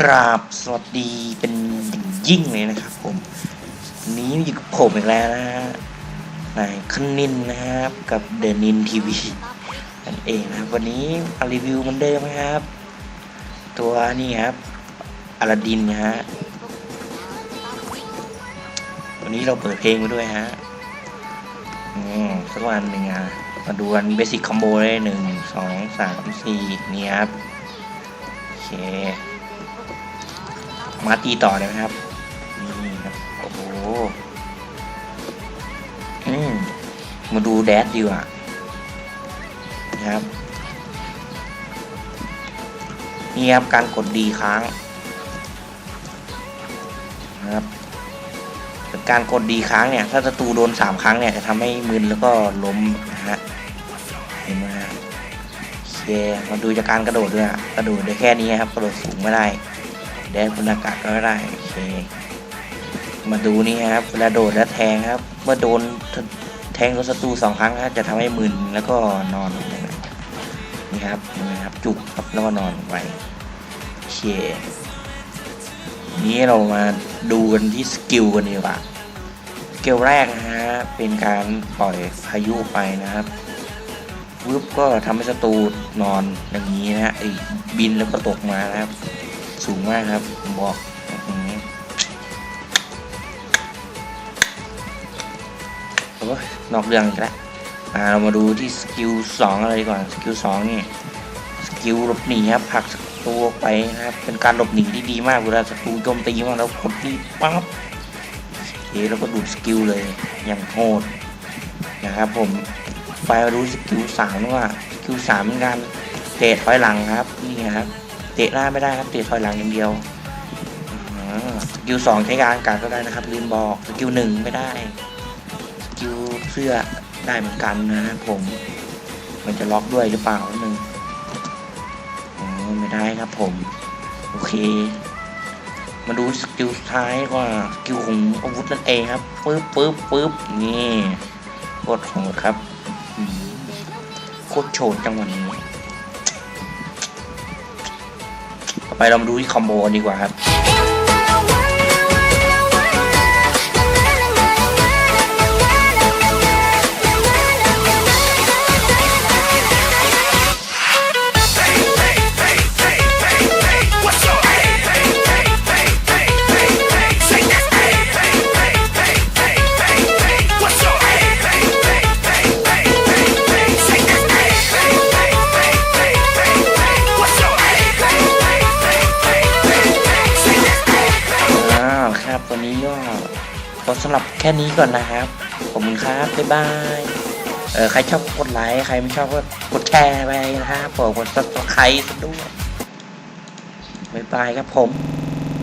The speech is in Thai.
ราบสวัสดีเป็นอย่างยิ่งเลยนะครับผมวันนี้อยู่กับผมอีกแล้วนะฮะนายคณินนะครับ กับเดนินทีวีนั่นเองนะครับ วันนี้มารีวิวเหมันเดิมนะครับ ตัวนี้ครับอลาดินนะฮะวันนี้เราเปิดเพลงมาด้วยฮะอืมสักวันหนึ่งอะมาดูกันเบสิ c คอมโบเลยหนึ่งสองสามสี่นี่ครับโอเค มาตีต่อเลยไหมครับ นี่ครับ โอ้โห อืม มาดูแดดดีกว่านะครับ นี่ครับการกดดีค้างนะครับการกดดีค้างเนี่ย ถ้าศัตรูโดนสามครั้งเนี่ยจะทำให้มึนแล้วก็ล้มนะฮะ เห็นไหมฮะโอเคมาดูจากการกระโดดด้วยอะกระโดดได้แค่นี้ครับ กระโดดสูงไม่ได้ แดนบนอากาศก็ได้โอเค มาดูนี่ครับเวลาโดดและแทงครับ เมื่อโดนแทงโดนศัตรูสองครั้งครับจะทำให้มึนแล้วก็นอนลงไปนี่ครับนี่ครับจุกครับแล้วก็นอนไปโอเคนี้เรามาดูกันที่สกิลกันดีกว่าสกิลแรกนะฮะเป็นการปล่อยพายุไปนะครับวึบก็ทำให้ศัตรูนอนอย่างนี้นะฮะไอบินแล้วก็ตกมานะครับ สูงมากครับผมบอกโอ้ยนอกเรื่องอีกแล้วอ่าเรามาดูที่สกิลสองอะไรก่อนสกิลสองนี่สกิลหลบหนีครับผลักศัตรูออกไปนะครับเป็นการหลบหนีที่ดีมากเวลาศัตรูโจมตีมาแล้วกดที่ปั๊บโอเคแล้วก็ดูดสกิลเลยอย่างโหดนะครับผมไปมาดูสกิลสามว่าสกิลสามเป็นการเตะถอยหลังครับนี่ครับ เตะหน้าไม่ได้ครับเตะถอยหลังอย่างเดียวสกิลสองใช้การอากาศก็ได้นะครับลืมบอกสกิลหนึ่งไม่ได้สกิลเสื้อได้เหมือนกันนะครับผม มันจะล็อกด้วยหรือเปล่านิดนึงอ๋อไม่ได้ครับผม โอเค มาดูสกิลสุดท้ายว่าสกิลของอาวุธนั่นเองครับปึ๊บปึ๊บปึ๊บนี่โคตรโหดครับโคตรโฉดจังหวะนี้ ต่อไปเรามาดูที่คอมโบกันดีกว่าครับ ขอสำหรับแค่นี้ก่อนนะครับ ขอบคุณครับ บ๊ายบาย เออใครชอบกดไลค์ ใครไม่ชอบก็กดแชร์ไปนะครับผมกดซับสไครต์ด้วยบ๊ายบายครับผม